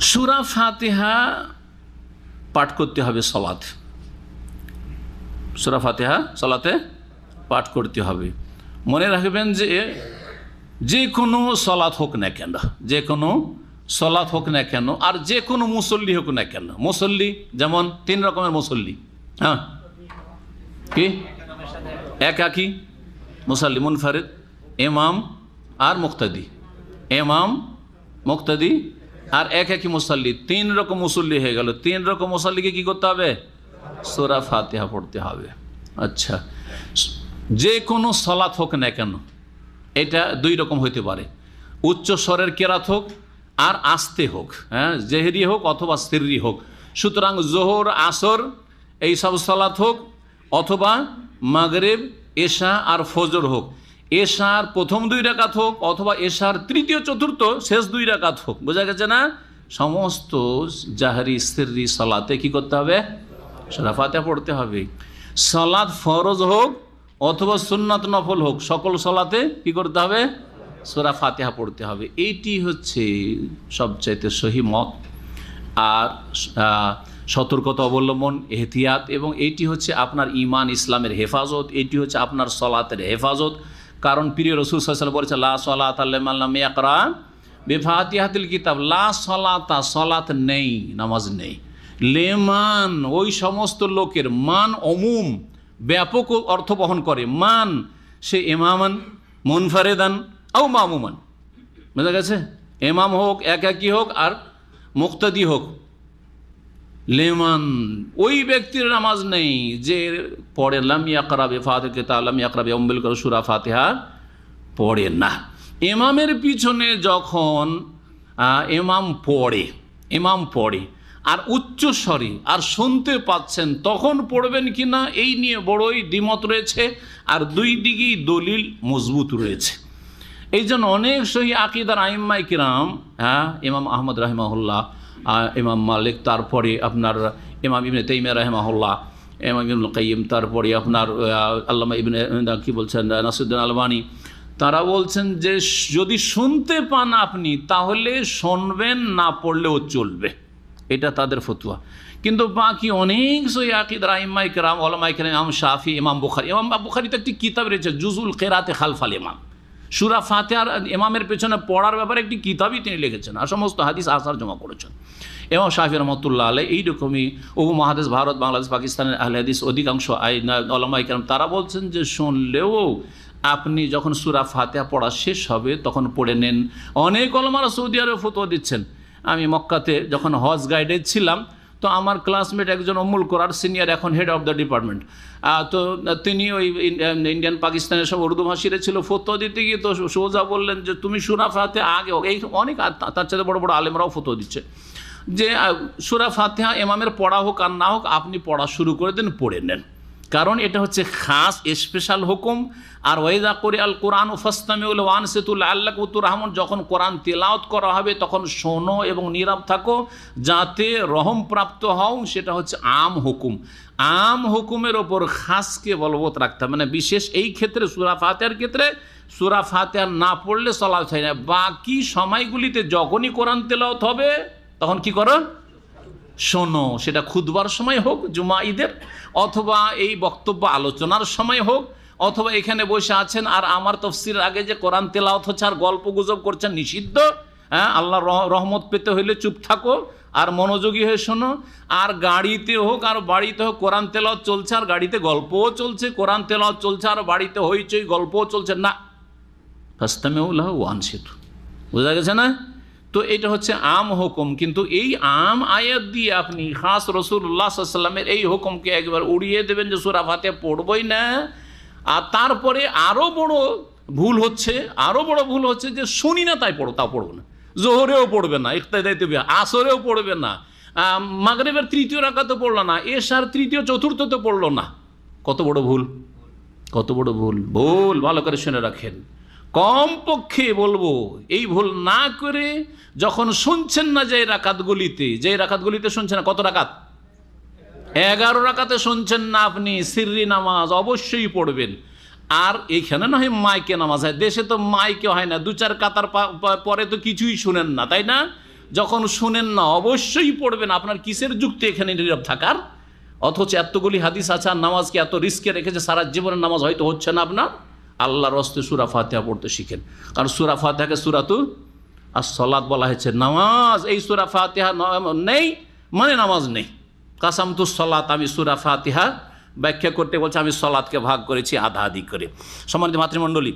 সুরা ফাতিহা পাঠ করতে হবে সলাত সুরা ফাতিহা সলাতে পাঠ করতে হবে। মনে রাখবেন যে যে কোনো সলাৎ হোক না কেন, যে কোনো সলাৎ হোক না কেন, আর যে কোনো মুসল্লি হোক না কেন। মুসল্লি যেমন তিন রকমের মুসল্লি হ্যাঁ? কি? একাকি, মুসাল্লি, মুনফারিদ এমাম আর মুক্তাদি। এমাম মুক্তাদি আর এক একই মুসাল্লি, তিন রকম মুসল্লি হয়ে গেল। তিন রকম মুসাল্লিকে কি করতে হবে? সোরা ফাতিহা পড়তে হবে। আচ্ছা। যে কোনো সলাৎ হোক না কেন, এটা দুই রকম হইতে পারে। উচ্চ স্বরের কেরাত হোক আর আস্তে হোক হ্যাঁ জেহেরি হোক অথবা সিররি হোক। সুতরাং জোহর, আসর এই সব সলাৎ হোক অথবা মাগরেব এশা আর ফজর হোক। এশার প্রথম দুই রাকাত হোক অথবা এশার তৃতীয় চতুর্থ শেষ দুই রাকাত হোক। বোঝা গেছে না? সমস্ত জাহারি সিররি সলাতে কি করতে হবে? সরাফাতে পড়তে হবে। সলাদ ফরজ হোক অথবা সুন্নাত নফল হোক, সকল সলাতে কি করতে হবে? সোরা ফাতেহা পড়তে হবে। এইটি হচ্ছে সবচাইতে সহি মত। আর সতর্কতা অবলম্বন, এহতিয়াত এবং এইটি হচ্ছে আপনার ইমান ইসলামের হেফাজত এটি হচ্ছে আপনার সলাতের হেফাজত। কারণ প্রিয় রসুল সাল বলেছে লা সলাত আল্লাহ ইয়াকরা বেফাতিহাতিল কিতাব, লা সলাতা, সলাত নেই, নামাজ নেই। লেমান, ওই সমস্ত লোকের মান অমুম, ব্যাপক অর্থ বহন করে। মান, সে এমামান মুনফারেদান, আও মামুমান। বোঝা গেছে? এমাম হোক, একাকি হোক, আর মুক্তাদি হোক। লেমান, ওই ব্যক্তির নামাজ নেই যে পড়ে, লাম ইয়াকরাবে ফাতে তালাম ইয়াকরাবে অম্বিল করে সুরা ফাতেহা পড়ে না। এমামের পিছনে যখন এমাম পড়ে এমাম পড়ে, আর উচ্চ স্বরে, আর শুনতে পাচ্ছেন, তখন পড়বেন কি না এই নিয়ে বড়ই দ্বিমত রয়েছে, আর দুই দিকেই দলিল মজবুত রয়েছে। এই জন্য অনেক সহি আকিদার আইম্মাই কিরাম হ্যাঁ ইমাম আহমদ রাহিমাহুল্লাহ ইমাম মালিক, তারপরে আপনার ইমাম ইবনে তাইমিয়া রাহিমাহুল্লাহ, ইমাম ইবনুল কাইম তারপরে আপনার আল্লামা ইবনে কি বলছেন নাসিদ্দিন আলবানী, তারা বলছেন যে যদি শুনতে পান আপনি, তাহলে শুনবেন, না পড়লেও চলবে। এটা তাদের ফতুয়া। কিন্তু বাকি অনেক সই আকিদ রাইমাই কেরাম ওলামাই কেরাম, ইমাম শাফি, ইমাম বুখারি, ইমাম বুখারিতে একটি কিতাব রয়েছে জুজুল কেরাতে খালফাল ইমাম। সুরা ফাতেহার ইমামের পেছনে পড়ার ব্যাপারে একটি কিতাবই তিনি লিখেছেন আর সমস্ত হাদিস আসার জমা করেছেন। এবং শাফি রহমতুল্লাহ আলাই এইরকমই উপমহাদেশ ভারত, বাংলাদেশ, পাকিস্তানের আহলে হাদিস অধিকাংশ আইন ওলামাই কেরাম তারা বলছেন যে শুনলেও আপনি যখন সুরা ফাতেহা পড়া শেষ হবে তখন পড়ে নেন। অনেক অলমারা সৌদি আরবে ফতোয়া দিচ্ছেন। আমি মক্কাতে যখন হজ গাইডে ছিলাম তো আমার ক্লাসমেট একজন অমুল করার সিনিয়র এখন হেড অফ দ্য ডিপার্টমেন্ট তো তিনি ওই ইন্ডিয়ান পাকিস্তানের সব উর্দু ভাষীরা ছিল, ফতোয়া দিতে গিয়ে তো সোজা বললেন যে, তুমি সুরা ফাতে আগে। এই অনেক তার সাথে বড় বড় আলেমরাও ফতোয়া দিচ্ছে। যে সুরা ফাতেহা এমামের পড়া হোক আর না হোক, আপনি পড়া শুরু করে দিন, পড়ে নেন। কারণ এটা হচ্ছে খাস স্পেশাল হুকুম। আর ওয়েদা করে আল কোরআন ফাস্তামিউল ওয়ান সেতুল আল্লাহ কুতুর রহমান যখন কোরআন তেলাওত করা হবে, তখন শোনো এবং নীরব থাকো, যাতে রহম প্রাপ্ত হও। সেটা হচ্ছে আম হুকুম। আম হুকুমের ওপর খাসকে বলবৎ রাখতে হবে। মানে বিশেষ এই ক্ষেত্রে, সুরা ফাতেহার ক্ষেত্রে, সুরা ফাতেহার না পড়লে চলা হয় না। বাকি সময়গুলিতে যখনই কোরআন তেলাওত হবে, তখন কি করো? শোনো, সেটা খুদবার সময় হোক, জুমা ঈদের, অথবা এই বক্তব্য আলোচনার সময় হোক, অথবা এখানে বসে আছেন আর আমার তফসির আগে যে কোরআন তেলাওত হচ্ছে আর গল্প গুজব করছেন নিষিদ্ধ হ্যাঁ আল্লাহ রহ- রহমত পেতে হইলে চুপ থাকো আর মনোযোগী হয়ে শোনো। আর গাড়িতে হোক আর বাড়িতে হোক কোরআন তেলাওত চলছে আর গাড়িতে গল্পও চলছে, কোরআন তেলাওত চলছে আর বাড়িতে হইচই গল্পও চলছে। না, ফাস্তামেউল্লাহ ওয়ান সেতু বোঝা গেছে না? তো এটা হচ্ছে আম হুকুম। কিন্তু এই আম আয়াত দিয়ে আপনি খাস রসুল্লাহ সাল্লামের এই হুকুমকে একবার উড়িয়ে দেবেন যে সুরা ফাতে পড়বই না। আর তারপরে আরও বড় ভুল হচ্ছে আরও বড় ভুল হচ্ছে যে শুনি না তাই পড়ো তা পড়ব না। জোহরেও পড়বে না ইকতাদাইতে বিয়া আসরেও পড়বে না মাগরেবের তৃতীয় রাখাতে পড়ল না, এশার তৃতীয় চতুর্থতে পড়ল না। কত বড় ভুল, কত বড় ভুল ভুল, ভালো করে শুনে রাখেন। কমপক্ষে বলব, এই ভুল না করে যখন শুনছেন না যে রাকাতগুলিতে যে রাকাতগুলিতে শুনছেন না, কত রাকাত? এগারো রাকাতে শুনছেন না আপনি, সিররি নামাজ অবশ্যই পড়বেন। আর এইখানে না হয় মাইকে নামাজ হয়, দেশে তো মাইকে হয় না দু চার কাতার পরে তো কিছুই শুনেন না, তাই না? যখন শুনেন না, অবশ্যই পড়বেন, আপনার কিসের যুক্তি এখানে নীরব থাকার? অথচ এতগুলি হাদিস আছে, আর নামাজকে এত রিস্কে রেখেছে, সারা জীবনের নামাজ হয়তো হচ্ছে না আপনার? আল্লাহর রস্তে সুরা ফাতেহা পড়তে শিখেন। কারণ সুরা ফাতেহাকে সুরাতু আর সলাদ বলা হয়েছে। নামাজ, এই সুরা ফাতেহা নেই মানে নামাজ নেই। কাসামতু সলাত, আমি সুরা ফাতিহা ব্যাখ্যা করতে বলছে, আমি সলাদকে ভাগ করেছি, আধা আধি করে। সম্মানিত মাতৃমণ্ডলী,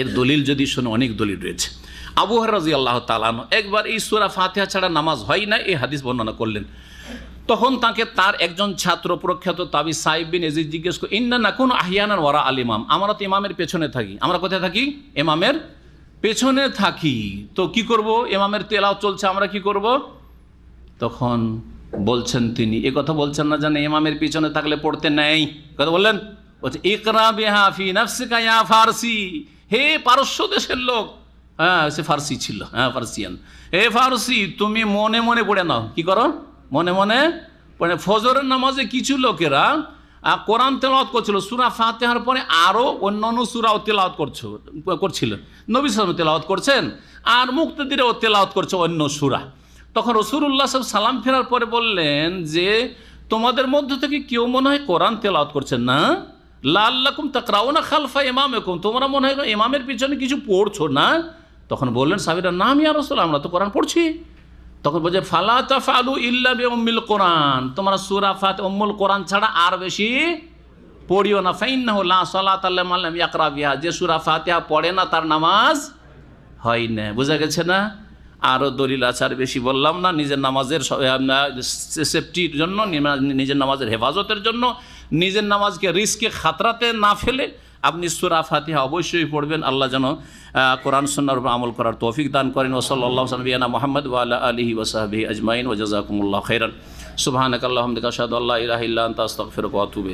এর দলিল যদি শুনে, অনেক দলিল রয়েছে। আবু রাজি আল্লাহ তালানো একবার এই সুরা ফাতিহা ছাড়া নামাজ হয় না এই হাদিস বর্ণনা করলেন। তখন তাকে তার একজন ছাত্র প্রখ্যাত তাবি সাহেব বিন জিজ্ঞেস করে, ইন্না না কোন আহিয়ানান ওরা আল ইমাম। আমরা তো ইমামের পেছনে থাকি। আমরা কোথায় থাকি? ইমামের পেছনে থাকি। তো কি করব? ইমামের তেলাও চলছে, আমরা কি করব? তখন বলছেন তিনি, এ কথা বলছেন না জানে, ইমামের পিছনে থাকলে পড়তে নেই। কথা বললেন? ফারসি। হে পারস্য দেশের লোক। হ্যাঁ সে ফার্সি ছিল। হ্যাঁ ফার্সিয়ান। হে ফার্সি, তুমি মনে মনে পড়ে নাও। কি করো? মনে মনে? পড়ে ফজরের নামাজে কিছু লোকেরা কোরআন তেলাওয়াত করছিল। সুরা ফাতেহার পরে আরও অন্যান্য সুরাও তেলাওয়াত করছ, করছিল। নবী সালাম তেলাওয়াত করছেন, আর মুক্তদিরেও তেলাওয়াত করছে অন্য সুরা। তখন রসুল্লাহ সব সালাম ফেরার পরে বললেন যে, তোমাদের মধ্য থেকে কেউ মনে হয় কোরআন তেলাওয়াত করছেন না? লাল্লাকুম তাকরাও না খালফা ইমাম একুম তোমরা মনে হয় ইমামের পিছনে কিছু পড়ছো না? তখন বললেন সাবিরা নাম ইয়া রসুল, আমরা তো কোরআন পড়ছি। তখন বলছে, ফালা তাফালু ইল্লা বি উম্মিল কোরআন। তোমরা সূরা ফাত উম্মুল কোরআন ছাড়া আর বেশি পড়িও না। ফাইন্নাহু লা সালাত আল্লাহ মাল্লাম ইয়াকরা বিহা। যে সূরা ফাতিহা পড়ে না, তার নামাজ হয় না। বোঝা গেছে না? আরও দলিল আছে, আর বেশি বললাম না। নিজের নামাজের সেফটির জন্য নিজের নামাজের হেফাজতের জন্য নিজের নামাজকে রিস্কে খাতরাতে না ফেলে আপনি সুরা ফাতিহা অবশ্যই পড়বেন। আল্লাহ যেন কোরআন সন্ন্যার উপর আমল করার তৌফিক দান করেন। ওসল্লাহ সালবিয়ানা মোহাম্মদ ওয়ালা আলিহি ওসাহাবি আজমাইন। ওজাকুমুল্লাহ খৈরান সুবাহানক আল্লাহমদিকা শাহ আল্লাহ ইলাহ ইল্লা আন্তা, আস্তাগফিরুকা ওয়া আতুবু